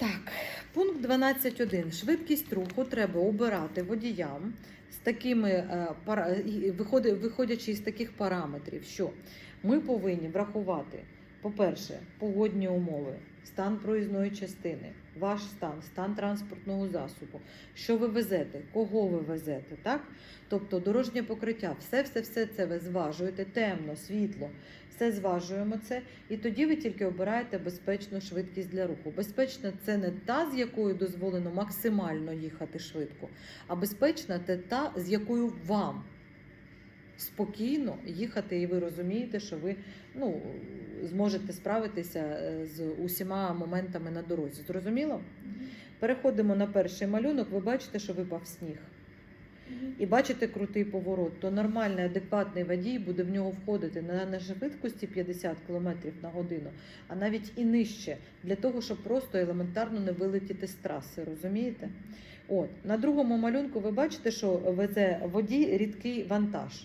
Так, пункт 12.1. Швидкість руху треба обирати водіям з такими е, виходячи із таких параметрів, що ми повинні врахувати, по-перше, погодні умови, стан проїзної частини, ваш стан, стан транспортного засобу, що ви везете, кого ви везете, так? Тобто дорожнє покриття, все, все, все це ви зважуєте, темно, світло, все зважуємо це. І тоді ви тільки обираєте безпечну швидкість для руху. Безпечна це не та, з якою дозволено максимально їхати швидко, а безпечна це та, з якою вам спокійно їхати, і ви розумієте, що ви ну, зможете справитися е, з усіма моментами на дорозі. Зрозуміло? Переходимо на перший малюнок. Ви бачите, що випав сніг. І бачите крутий поворот, то нормальний, адекватний водій буде в нього входити не на швидкості 50 км на годину, а навіть і нижче, для того, щоб просто елементарно не вилетіти з траси. Розумієте? От на другому малюнку ви бачите, що везе водій рідкий вантаж.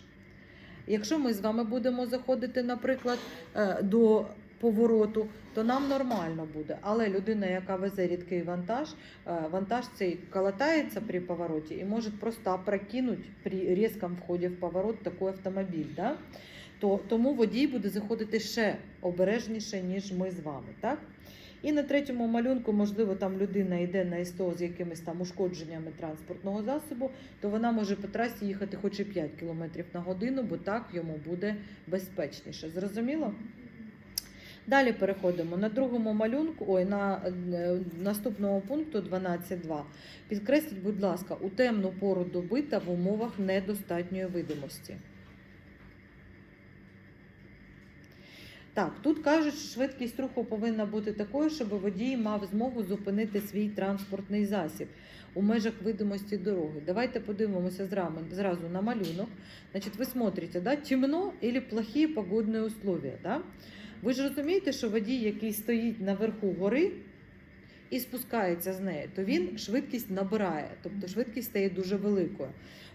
Якщо ми з вами будемо заходити, наприклад, е, до повороту, то нам нормально буде. Але людина, яка везе рідкий вантаж, е, вантаж цей колотається при повороті і може просто опрокинути при різкому вході в поворот такий автомобіль. Да? То, тому водій буде заходити ще обережніше, ніж ми з вами. Так? І на третьому малюнку, можливо, там людина йде на СТО з якимись там ушкодженнями транспортного засобу, то вона може по трасі їхати хоч і 5 км на годину, бо так йому буде безпечніше. Зрозуміло? Далі переходимо на другому малюнку, ой, на е, наступному пункту 12.2. Підкресліть, будь ласка, у темну пору доби та в умовах недостатньої видимості. Так, тут кажуть, що швидкість руху повинна бути такою, щоб водій мав змогу зупинити свій транспортний засіб у межах видимості дороги. Давайте подивимося зразу, на малюнок. Значить, ви смотрите, да, темно или плохі погодні условия. Да? Ви ж розумієте, що водій, який стоїть наверху гори і спускається з неї, то він швидкість набирає, тобто швидкість стає дуже великою.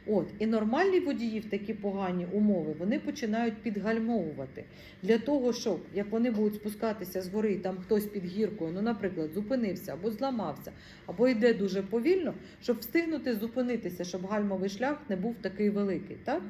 От, і нормальні водії в такі погані умови вони починають підгальмовувати для того, щоб як вони будуть спускатися з гори, там хтось під гіркою, ну, наприклад, зупинився або зламався, або йде дуже повільно, щоб встигнути зупинитися, щоб гальмовий шлях не був такий великий. Так?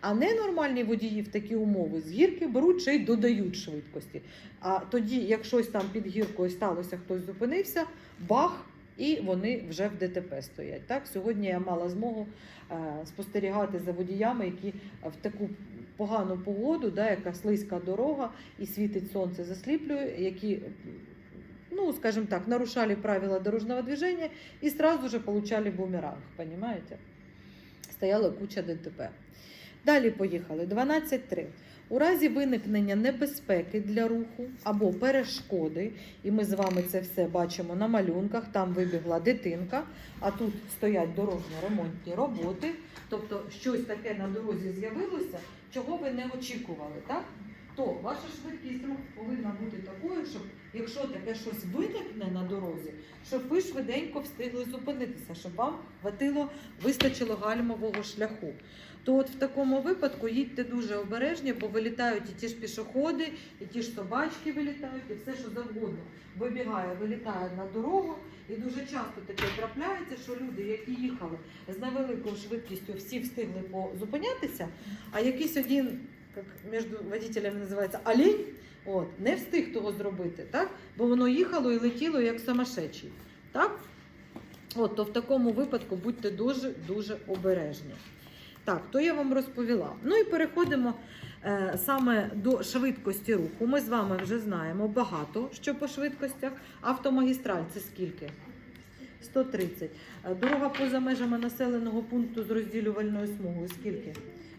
А ненормальні водії в такі умови з гірки беруть ще й додають швидкості. А тоді, як щось там під гіркою сталося, хтось зупинився, бах, і вони вже в ДТП стоять. Так, сьогодні я мала змогу е, спостерігати за водіями, які в таку погану погоду, да, яка слизька дорога і світить сонце, засліплює, які. Ну, скажем так, нарушали правила дорожного движения и сразу же получали бумеранг, понимаете? Стояла куча ДТП. Далі поїхали. 12.3. У разі виникнення небезпеки для руху або перешкоди, і ми з вами це все бачимо на малюнках, там вибігла дитинка, а тут стоять дорожньо-ремонтні роботи, тобто щось таке на дорозі з'явилося, чого ви не очікували, так? То ваша швидкість руху повинна бути такою, щоб якщо таке щось виникне на дорозі, щоб ви швиденько встигли зупинитися, щоб вам хватило, вистачило гальмового шляху. То от в такому випадку їдьте дуже обережні, бо вилітають і ті ж пішоходи, і ті ж собачки вилітають, і все, що завгодно вибігає, вилітає на дорогу. І дуже часто таке трапляється, що люди, які їхали з невеликою швидкістю, всі встигли позупинятися, а якийсь один, як між водителями називається олень, от, не встиг того зробити, так? бо воно їхало і летіло як самошедший. Так? От, то в такому випадку будьте дуже-дуже обережні. Так, то я вам розповіла. Ну і переходимо е, саме до швидкості руху. Ми з вами вже знаємо багато що по швидкостях. Автомагістраль це скільки? 130. Е, Дорога поза межами населеного пункту з розділювальною смугою. Скільки?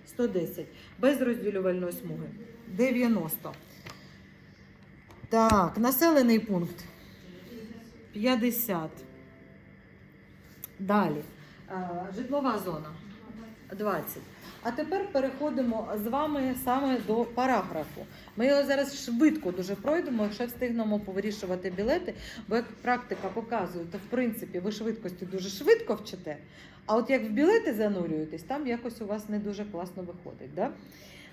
110. Без розділювальної смуги. 90. Так, населений пункт. 50. Далі. Е, Житлова зона. 20. А тепер переходимо з вами саме до параграфу. Ми його зараз швидко дуже пройдемо, якщо встигнемо повирішувати білети, бо як практика показує, то в принципі ви швидкості дуже швидко вчите. А от як в білети занурюєтесь, там якось у вас не дуже класно виходить. Да?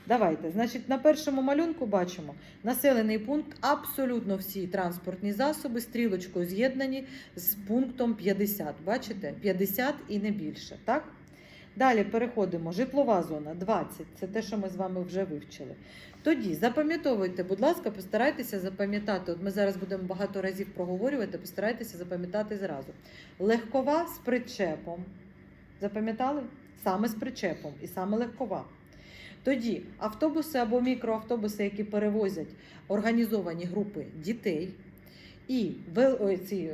Давайте, значить, на першому малюнку бачимо населений пункт, абсолютно всі транспортні засоби стрілочкою з'єднані з пунктом 50. Бачите? 50 і не більше. Так? Далі переходимо. Житлова зона 20. Це те, що ми з вами вже вивчили. Тоді запам'ятовуйте, будь ласка, постарайтеся запам'ятати. От ми зараз будемо багато разів проговорювати, постарайтеся запам'ятати зразу. Легкова з причепом. Запам'ятали? Саме з причепом і саме легкова. Тоді автобуси або мікроавтобуси, які перевозять організовані групи дітей, і ці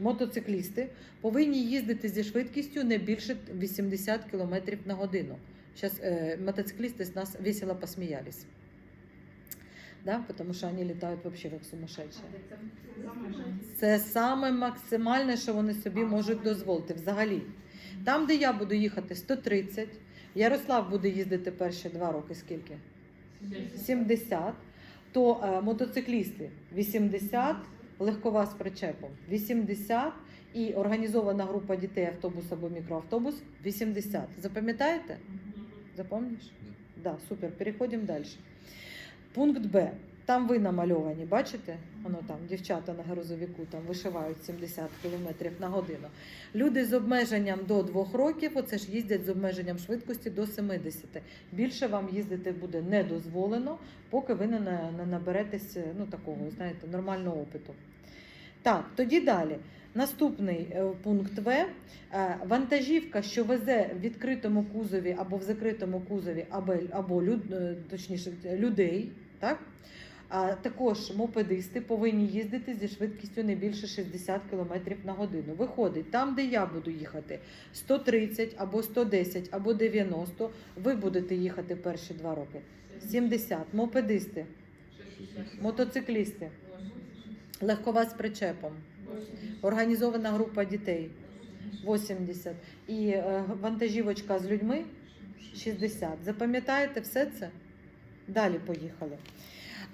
мотоциклісти повинні їздити зі швидкістю не більше 80 км на годину. Зараз е, мотоциклісти з нас весело посміялись. Да? Тому що вони літають взагалі як сумасшедші. Це саме максимальне, що вони собі можуть дозволити взагалі. Там, де я буду їхати 130, Ярослав буде їздити перші два роки скільки? 70, то е, мотоциклісти 80, легкова з причепом 80 і організована група дітей автобус або мікроавтобус 80. Запам'ятаєте? Запомниш? Да, супер. Переходимо далі. Пункт Б. Там ви намальовані, бачите? Воно там дівчата на грузовику там вишивають 70 км на годину. Люди з обмеженням до 2 років, оце ж їздять з обмеженням швидкості до 70. Більше вам їздити буде не дозволено, поки ви не, на- не наберетесь ну, такого, знаєте, нормального опиту. Так, тоді далі. Наступний е, пункт В. Е, Вантажівка, що везе в відкритому кузові або в закритому кузові, або, або е, точніше, людей, так? А також мопедисти повинні їздити зі швидкістю не більше 60 км на годину. Виходить, там, де я буду їхати 130 або 110 або 90, ви будете їхати перші два роки. 70. Мопедисти, мотоциклісти, легкова з причепом, організована група дітей 80 і е, вантажівочка з людьми 60. Запам'ятаєте все це? Далі поїхали.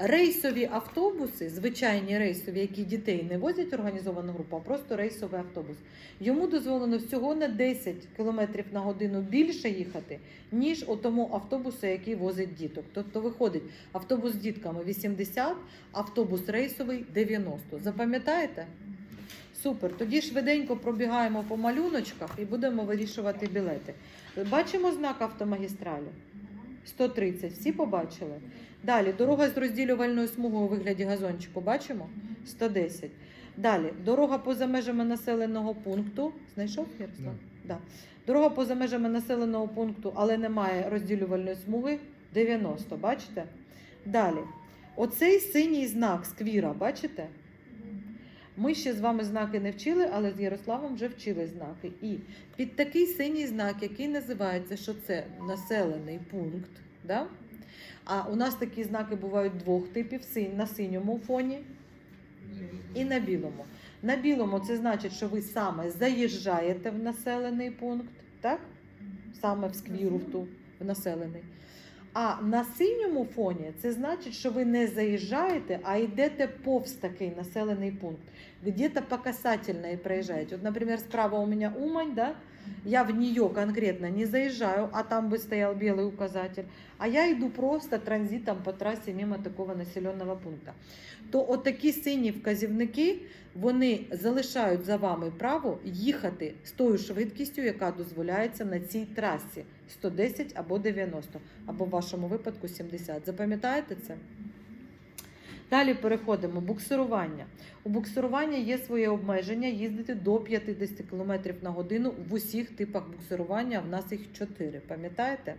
Рейсові автобуси, звичайні рейсові, які дітей не возять організовану групу, а просто рейсовий автобус. Йому дозволено всього на 10 км на годину більше їхати, ніж у тому автобусу, який возить діток. Тобто виходить автобус з дітками 80, автобус рейсовий 90. Запам'ятаєте? Супер. Тоді швиденько пробігаємо по малюночках і будемо вирішувати білети. Бачимо знак автомагістралі? 130. Всі побачили? Далі дорога з розділювальною смугою у вигляді газончику. Бачимо? 110. Далі дорога поза межами населеного пункту. Знайшов Ярослав? Да. Дорога поза межами населеного пункту, але немає розділювальної смуги 90. Бачите? Далі. Оцей синій знак сквіра, бачите? Ми ще з вами знаки не вчили, але з Ярославом вже вчили знаки. І під такий синій знак, який називається, що це населений пункт. Да? А у нас такі знаки бувають двох типів: на синьому фоні і на білому. На білому це значить, що ви саме заїжджаєте в населений пункт, так? Саме в сквіру в ту в населений. А на синьому фоні це значить, що ви не заїжджаєте, а йдете повз такий населений пункт. Где-то по касательной проезжаете. Вот, например, справа у меня Умань, да? Я в нее конкретно не заезжаю, а там бы стоял белый указатель, а я иду просто транзитом по трассе мимо такого населеного пункта. То от такі сині вказівники вони залишають за вами право їхати з тою швидкістю, яка дозволяється на цій трасі 110 або 90, або в вашому випадку 70. Запам'ятаєте це? Далі переходимо. Буксирування. У буксирування є своє обмеження їздити до 50 км на годину в усіх типах буксирування. В нас їх 4. Пам'ятаєте?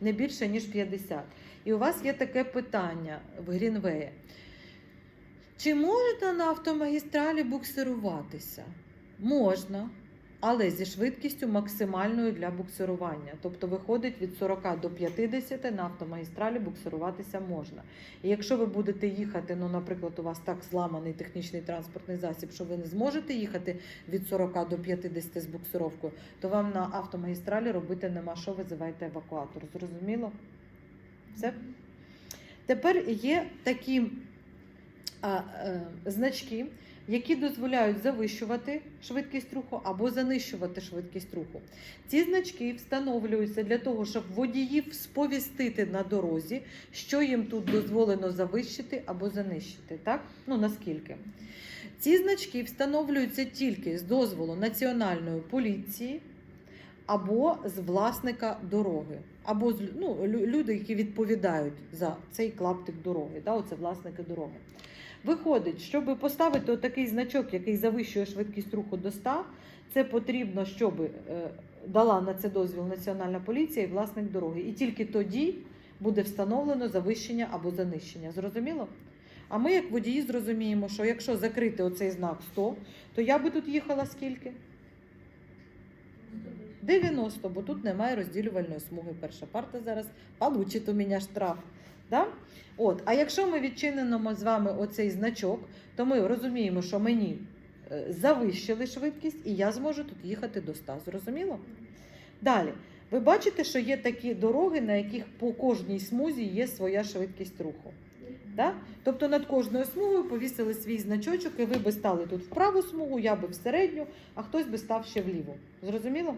Не більше, ніж 50. І у вас є таке питання в Грінвеї. Чи можна на автомагістралі буксируватися? Можна, але зі швидкістю максимальною для буксирування. Тобто виходить від 40 до 50 на автомагістралі буксируватися можна. І якщо ви будете їхати, ну, наприклад, у вас так зламаний технічний транспортний засіб, що ви не зможете їхати від 40 до 50 з буксировкою, то вам на автомагістралі робити нема що, визивайте евакуатор. Зрозуміло? Все? Тепер є такі а, е, значки, які дозволяють завищувати швидкість руху або занищувати швидкість руху. Ці значки встановлюються для того, щоб водіїв сповістити на дорозі, що їм тут дозволено завищити або занищити. Так? Ну наскільки? Ці значки встановлюються тільки з дозволу Національної поліції або з власника дороги, або з ну, люди, які відповідають за цей клаптик дороги. Да? Оце власники дороги. Виходить, щоб поставити отакий значок, який завищує швидкість руху до 100, це потрібно, щоб е, дала на це дозвіл Національна поліція і власник дороги. І тільки тоді буде встановлено завищення або занищення. Зрозуміло? А ми, як водії, зрозуміємо, що якщо закрити оцей знак 100, то я би тут їхала скільки? 90, бо тут немає розділювальної смуги. Перша парта зараз получить у мене штраф. Да? От. А якщо ми відчинимо з вами оцей значок, то ми розуміємо, що мені е, завищили швидкість, і я зможу тут їхати до 100. Зрозуміло? Далі. Ви бачите, що є такі дороги, на яких по кожній смузі є своя швидкість руху. Да? Тобто над кожною смугою повісили свій значочок, і ви би стали тут в праву смугу, я би в середню, а хтось би став ще вліву. Зрозуміло?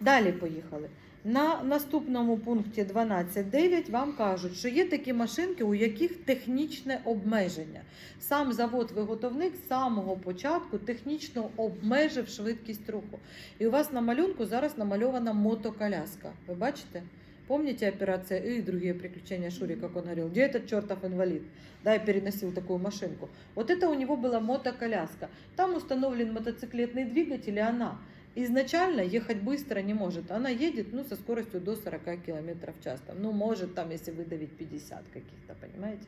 Далі поїхали. На наступному пункті 12.9 вам кажуть, що є такі машинки, у яких технічне обмеження. Сам завод-виготовник з самого початку технічно обмежив швидкість руху. І у вас на малюнку зараз намальована мотоколяска. Ви бачите? Помните операция «И» и другие приключения Шури, как он говорил, где этот чертов инвалид? Да, и переносил такую машинку. Вот это у него была мотоколяска. Там установлен мотоциклетный двигатель, и она изначально ехать быстро не может. Она едет ну, со скоростью до 40 км в час. Там, ну, может, там, если видавить 50 каких-то, понимаете?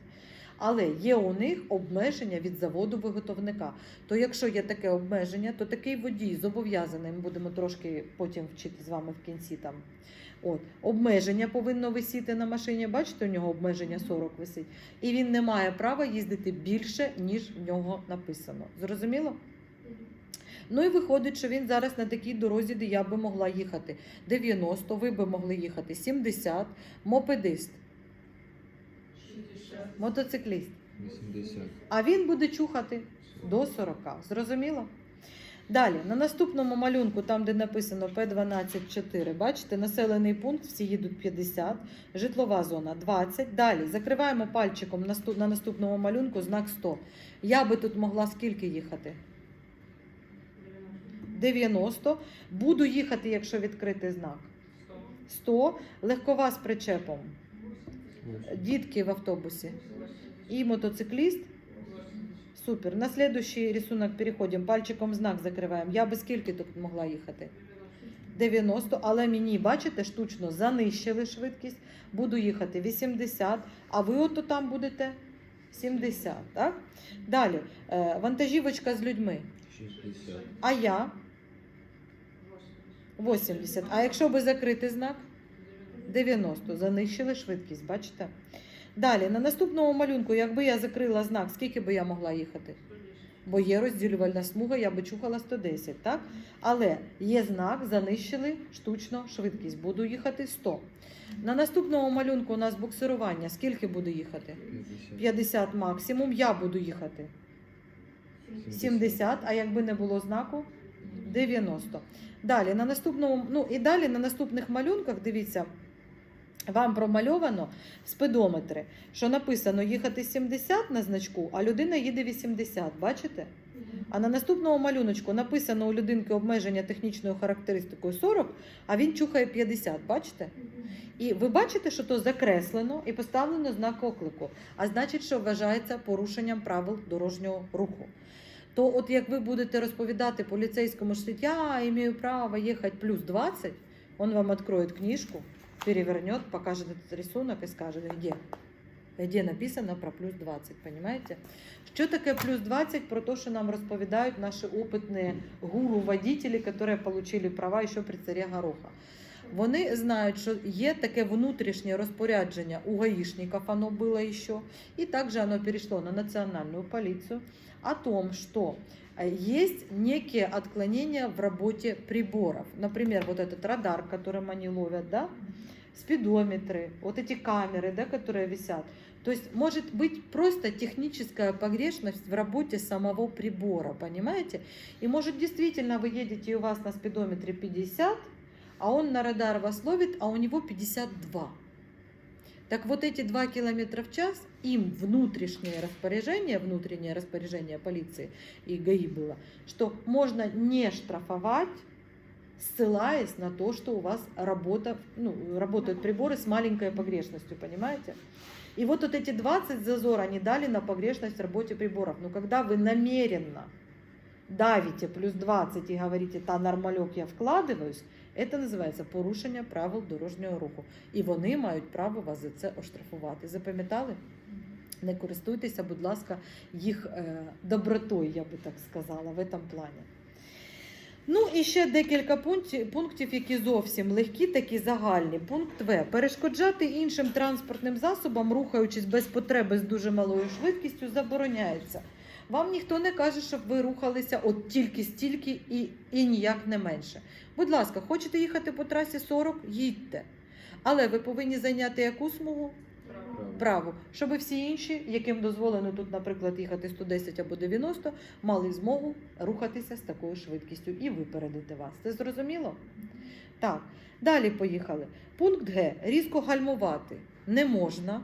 Але є у них обмеження від заводу виготовника. То якщо є таке обмеження, то такий водій зобов'язаний, ми будемо трошки потім вчити з вами в кінці там. От, обмеження повинно висіти на машині. Бачите, у нього обмеження 40 висить. І він не має права їздити більше, ніж в нього написано. Зрозуміло? Ну і виходить, що він зараз на такій дорозі, де я би могла їхати 90, ви би могли їхати 70, мопедист, мотоцикліст. 80. А він буде чухати до 40. Зрозуміло? Далі, на наступному малюнку, там, де написано П12-4, бачите, населений пункт, всі їдуть 50, житлова зона 20. Далі закриваємо пальчиком на наступному малюнку знак 100. Я би тут могла скільки їхати? 90. Буду їхати, якщо відкрити знак. 100. Легкова з причепом. Дітки в автобусі. І мотоцикліст. Супер. На следующий рисунок переходимо. Пальчиком знак закриваємо. Я би скільки тут могла їхати? 90, але мені, бачите, штучно занищили швидкість. Буду їхати 80, а ви ото там будете 70. Так? Далі. Е, вантажівочка з людьми. 60. А я 80. А якщо би закрити знак? 90. Занищили швидкість, бачите? Далі, на наступному малюнку, якби я закрила знак, скільки би я могла їхати? Бо є розділювальна смуга, я би чухала 110, так? Але є знак, занищили штучно швидкість. Буду їхати 100. На наступному малюнку у нас буксирування. Скільки буду їхати? 50. 50 максимум. Я буду їхати 70, а якби не було знаку 90. Далі на наступному, ну і далі на наступних малюнках, дивіться, вам промальовано спидометри, що написано їхати 70 на значку, а людина їде 80. Бачите? А на наступному малюночку написано у людинки обмеження технічною характеристикою 40, а він чухає 50. Бачите? І ви бачите, що то закреслено і поставлено знак оклику, а значить, що вважається порушенням правил дорожнього руху. То, от як ви будете розповідати поліцейському, що я маю право їхати плюс 20, він вам відкриє книжку, перевернет, покаже этот рисунок і скаже, де. Де написано про плюс 20, понимаете? Що таке плюс 20? Про те, що нам розповідають наші опитні гуру-водителі, які отримали права ще при царі Гороха. Вони знають, що є таке внутрішнє розпорядження у гаишников, оно было еще, и также оно перешло на национальную полицию, о том, что э, есть некие отклонения в работе приборов. Например, вот этот радар, которым они ловят, да, спидометры, вот эти камеры, да, которые висят, То есть может быть просто техническая погрешность в работе самого прибора, понимаете? И может действительно вы едете и у вас на спидометре 50, а он на радар вас ловит, а у него 52. Так вот эти 2 километра в час, им внутреннее распоряжение, внутреннее распоряжение полиции и ГАИ было, что можно не штрафовать, ссылаясь на то, что у вас работа, ну, работают приборы с маленькой погрешностью, понимаете? И вот, вот эти 20 зазор они дали на погрешность в работе приборов. Но когда вы намеренно давите плюс 20 и говорите, та нормальок я вкладываюсь, це називається порушення правил дорожнього руху. І вони мають право вас за це оштрафувати. Запам'ятали? Не користуйтеся, будь ласка, їх е, добротою, я би так сказала, в цьому плані. Ну і ще декілька пунктів, пунктів, які зовсім легкі, такі загальні. Пункт В. Перешкоджати іншим транспортним засобам, рухаючись без потреби з дуже малою швидкістю, забороняється. Вам ніхто не каже, щоб ви рухалися от тільки стільки і, і ніяк не менше. Будь ласка, хочете їхати по трасі 40, їдьте. Але ви повинні зайняти яку смугу? Право, щоб всі інші, яким дозволено тут, наприклад, їхати 110 або 90, мали змогу рухатися з такою швидкістю і випередити вас. Це зрозуміло? Так, далі поїхали. Пункт Г. Різко гальмувати не можна.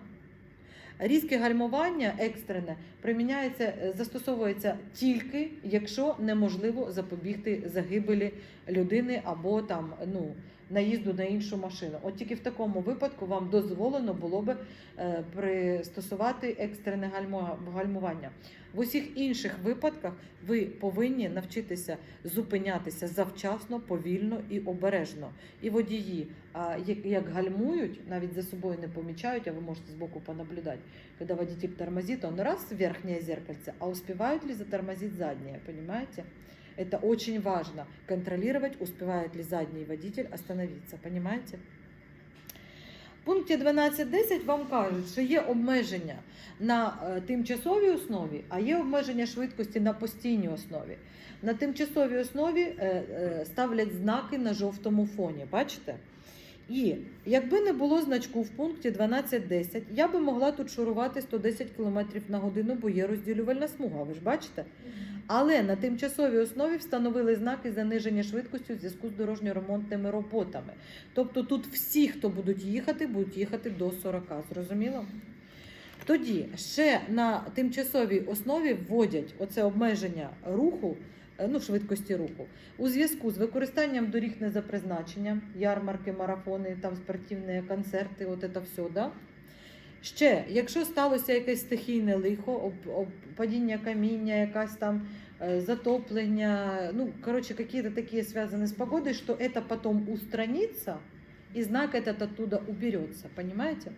Різке гальмування екстрене приміняється, е, застосовується тільки, якщо неможливо запобігти загибелі людини або там ну, наїзду на іншу машину. От тільки в такому випадку вам дозволено було би е, пристосувати екстрене гальмування. В усіх інших випадках ви повинні навчитися зупинятися завчасно, повільно і обережно. І водії, як, гальмують, навіть за собою не помічають, а ви можете збоку понаблюдати. Когда водитель тормозит, он раз верхнее зеркальце, а успевают ли затормозить заднее, понимаете? Это очень важно, контролировать, успевает ли задний водитель остановиться, понимаете? В пункті 12.10 вам кажуть, що є обмеження на е, тимчасовій основі, а є обмеження швидкості на постійній основі. На тимчасовій основі е, е, ставлять знаки на жовтому фоні, бачите? І якби не було значку в пункті 12.10, я би могла тут шурувати 110 км на годину, бо є розділювальна смуга, ви ж бачите? Але на тимчасовій основі встановили знаки заниження швидкості у зв'язку з дорожньо-ремонтними роботами. Тобто тут всі, хто будуть їхати, будуть їхати до 40. Зрозуміло? Тоді ще на тимчасовій основі вводять оце обмеження руху, е, ну, швидкості руху, у зв'язку з використанням доріг не за призначенням, ярмарки, марафони, там спортивні концерти, от це все, да? Ще, якщо сталося якесь стихійне лихо, об, об, падіння каміння, якась там е, затоплення, ну, короче, какие-то такие связаны с погодой, что это потом устранится, и знак этот оттуда уберется, понимаете?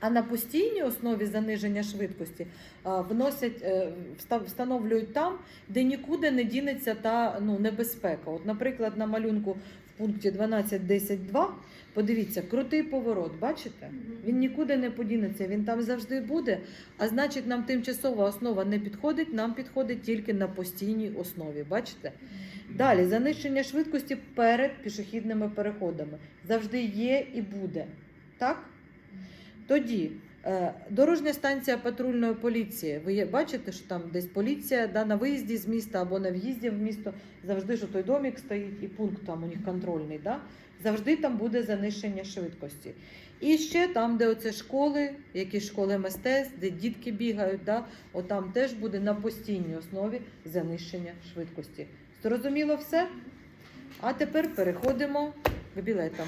А на постійній основі заниження швидкості а, вносять, е, вста- встановлюють там, де нікуди не дінеться та ну, небезпека. От, наприклад, на малюнку в пункті 12.10.2, подивіться, крутий поворот, бачите? Він нікуди не подінеться, він там завжди буде. А значить, нам тимчасова основа не підходить, нам підходить тільки на постійній основі. Бачите? Далі занищення швидкості перед пішохідними переходами завжди є і буде. Так? Тоді е, дорожня станція патрульної поліції. Ви бачите, що там десь поліція да, на виїзді з міста або на в'їзді в місто завжди що той домик стоїть і пункт там у них контрольний. Да? Завжди там буде занищення швидкості. І ще там, де оце школи, які школи мистецтв, де дітки бігають, да, отам теж буде на постійній основі занищення швидкості. Зрозуміло все? А тепер переходимо к білетам.